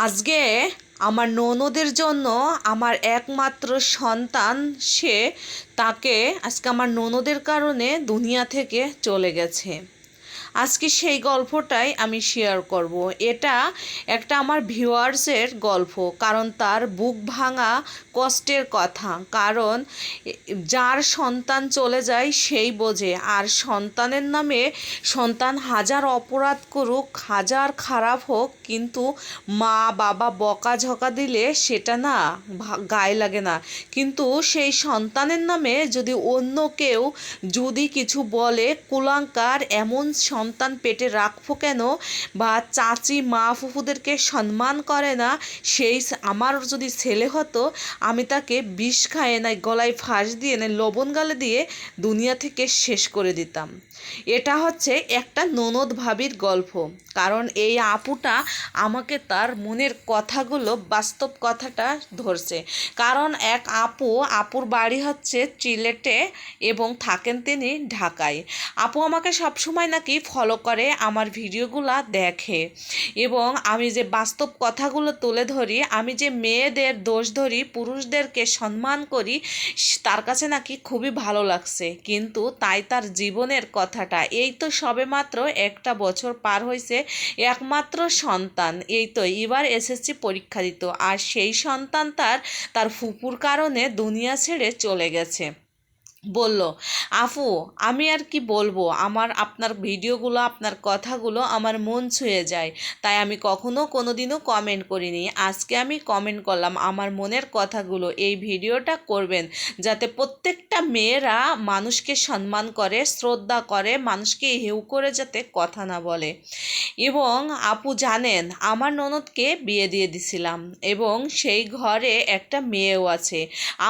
আজকে আমার ননদের জন্য আমার একমাত্র সন্তান, সে তাকে আজকে আমার ননদের কারণে দুনিয়া থেকে চলে গেছে। আজকে সেই গল্পটাই আমি শেয়ার করব। এটা একটা আমার ভিউয়ার্সের গল্প, কারণ তার বুক ভাঙা কষ্টের কথা। কারণ যার সন্তান চলে যায় সেই বোঝে, আর সন্তানের নামে সন্তান হাজার অপরাধ করুক, হাজার খারাপ হোক, কিন্তু মা বাবা বকাঝকা দিলে সেটা না গায়ে লাগে না। কিন্তু সেই সন্তানের নামে যদি অন্য কেউ যদি কিছু বলে, কুলাঙ্কার এমন সন্তান পেটে রাখব কেন? বা চাচি, মা ফুফুদেরকে সম্মান করে না? সেই আমার যদি ছেলে হতো, আমি তাকে বিষ খাইয়ে নাই, গলায় ফাঁস দিয়ে নাই, লবণ গালে দিয়ে দুনিয়া থেকে শেষ করে দিতাম। এটা হচ্ছে একটা ননদ ভাবির গল্প। কারণ এই আপুটা আমাকে তার মনের কথাগুলো, বাস্তব কথাটা ধরছে। কারণ এক আপু, আপুর বাড়ি হচ্ছে চিলেটে এবং থাকেন তিনি ঢাকায়। আপু আমাকে সবসময় নাকি ফলো করে আমার ভিডিওগুলো দেখে। এবং আমি যে বাস্তব কথাগুলো তুলে ধরি, আমি যে মেয়েদের দোষ ধরি, পুরুষদেরকে সম্মান করি, তার কাছে নাকি খুবই ভালো লাগছে। কিন্তু তাই তার জীবনের কথাটা। এই তো সবেমাত্র একটা বছর পার হয়েছে একমাত্র সন্তান। এই তো এবার এসএসসি পরীক্ষা দিত। আর সেই সন্তান তার তার ফুপুর কারণে দুনিয়া ছেড়ে চলে গেছে। বলল, আফু, আমি আর কি বলব? আমার, আপনার ভিডিওগুলো, আপনার কথাগুলো আমার মন ছুঁয়ে যায়। তাই আমি কখনো কোনো দিনও কমেন্ট করিনি। আজকে আমি কমেন্ট করলাম আমার মনের কথাগুলো। এই ভিডিওটা করবেন যাতে প্রত্যেকটা মেয়েরা মানুষকে সম্মান করে, শ্রদ্ধা করে, মানুষকে হেউ করে যাতে কথা না বলে। এবং আপু জানেন, আমার ননদকে বিয়ে দিয়ে দিছিলাম এবং সেই ঘরে একটা মেয়েও আছে।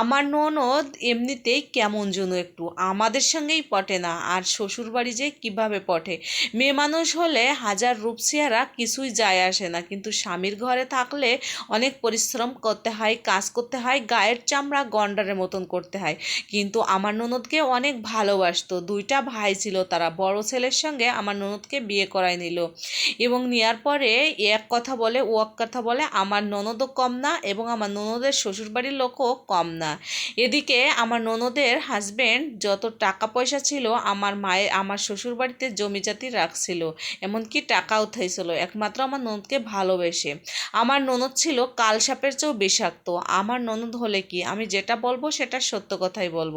আমার ননদ এমনিতেই কেমন যেন একটু, আমাদের সঙ্গেই পটে না, আর শ্বশুরবাড়ি যে কীভাবে পটে? মেয়ে মানুষ হলে হাজার রূপসিয়ারা কিছুই যায় আসে না, কিন্তু স্বামীর ঘরে থাকলে অনেক পরিশ্রম করতে হয়, কাজ করতে হয়, গায়ের চামড়া গন্ডারের মতন করতে হয়। কিন্তু আমার ননদকে অনেক ভালোবাসতো, দুইটা ভাই ছিল তারা, বড় ছেলের সঙ্গে আমার ননদকে বিয়ে করাই নিল। এবং নেওয়ার পরে এক কথা বলে, ও এক কথা বলে, আমার ননদও কম না এবং আমার ননদের শ্বশুরবাড়ির লোকও কম না। এদিকে আমার ননদের হাজব্যান্ড যত টাকা পয়সা ছিল, আমার মায়ের, আমার শ্বশুরবাড়িতে জমি জাতি রাখছিল, এমনকি টাকা উঠাইছিল। একমাত্র আমার ননদকে ভালোবেসে। আমার ননদ ছিল কাল সাপের চেয়েও বিষাক্ত। আমার ননদ হলে কি? আমি যেটা বলব সেটা সত্য কথাই বলব।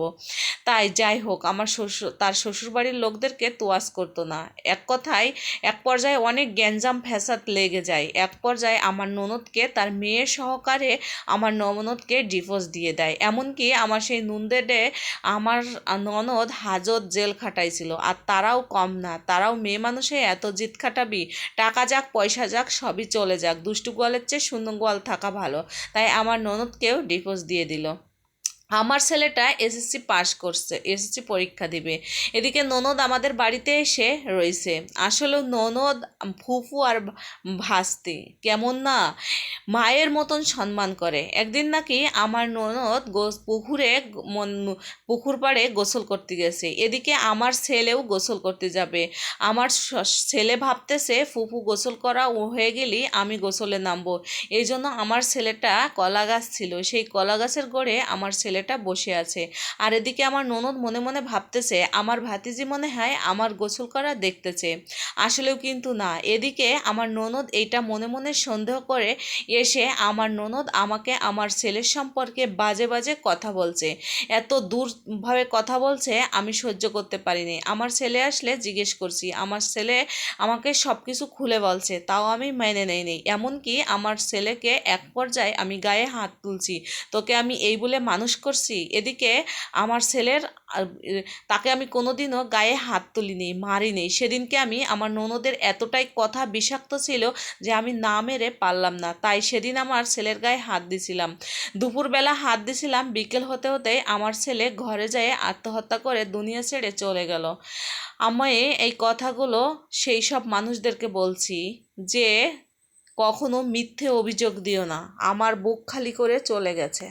তাই যাই হোক, আমার শ্বশুর, তার শ্বশুরবাড়ির লোকদেরকে তোয়াজ করতো না। এক কথায়, এক পর্যায়ে অনেক গ্যাঞ্জাম ফ্যাসাদ লেগে যায়। এক পর্যায়ে আমার ননদকে, তার মেয়ের সহকারে আমার ননদকে ডিভোর্স দিয়ে দেয়। এমনকি আমার সেই নন্দেডে আমার ননদ হাজত জেল খাটাইছিল। আর তারাও কম না। তারাও মেয়ে মানুষে এত জিত খাটাবি, টাকা যাক, পয়সা যাক, সবই চলে যাক। দুষ্টু গোয়ালের চেয়ে শূন্য গোয়াল থাকা ভালো। তাই আমার ননদকেও ডিভোর্স দিয়ে দিল। আমার ছেলেটা এসএসসি পাস করছে এসএসসি পরীক্ষা দিবে। এদিকে ননদ আমাদের বাড়িতে এসে রয়েছে। আসলে ননদ, ফুফু আর ভাস্তি কেমন না? মায়ের মতন সম্মান করে। একদিন নাকি আমার ননদ পুকুরে পুকুর পাড়ে গোসল করতে গেছে। এদিকে আমার ছেলেও গোসল করতে যাবে। আমার ছেলে ভাবতেছে, ফুফু, গোসল করা হয়ে গেলেই আমি গোসলে নামবো। এই জন্য আমার ছেলেটা কলা গাছ ছিল। সেই কলা গাছের গড়ে আমার ছেলেটা বসে আছে। আর এদিকে আমার ননদ মনে মনে ভাবতেছে, আমার ভাতিজি মনে হয় আমার গোসল করা দেখতেছে। আসলেও কিন্তু না। এদিকে আমার ননদ এইটা মনে মনে সন্দেহ করে এসে আমার ননদ আমাকে আমার ছেলের সম্পর্কে বাজে বাজে কথা বলছে। এত দূরভাবে কথা বলছে, আমি সহ্য করতে পারিনি। আমার ছেলে আসলে জিজ্ঞেস করছি, আমার ছেলে আমাকে সব কিছু খুলে বলছে, তাও আমি মেনে নেই নেইনি। এমনকি আমার ছেলেকে এক পর্যায়ে আমি গায়ে হাত তুলছি। তোকে আমি এই বলে মানুষ করছি। এদিকে আমার ছেলের তাকে আমি কোনোদিনও গায়ে হাত তুলিনি, মারিনি। সেদিনকে আমি, আমার ননদের এতটাই কথা বিষাক্ত ছিল যে আমি না মেরে পারলাম না। তাই সেদিন আমার ছেলের গায়ে হাত দিছিলাম। দুপুরবেলা হাত দিছিলাম, বিকেল হতে হতে আমার ছেলে ঘরে যেয়ে আত্মহত্যা করে দুনিয়া ছেড়ে চলে গেল। আমি এই কথাগুলো সেই সব মানুষদেরকে বলছি যে, কখনো মিথ্যে অভিযোগ দিও না। আমার বুক খালি করে চলে গেছে।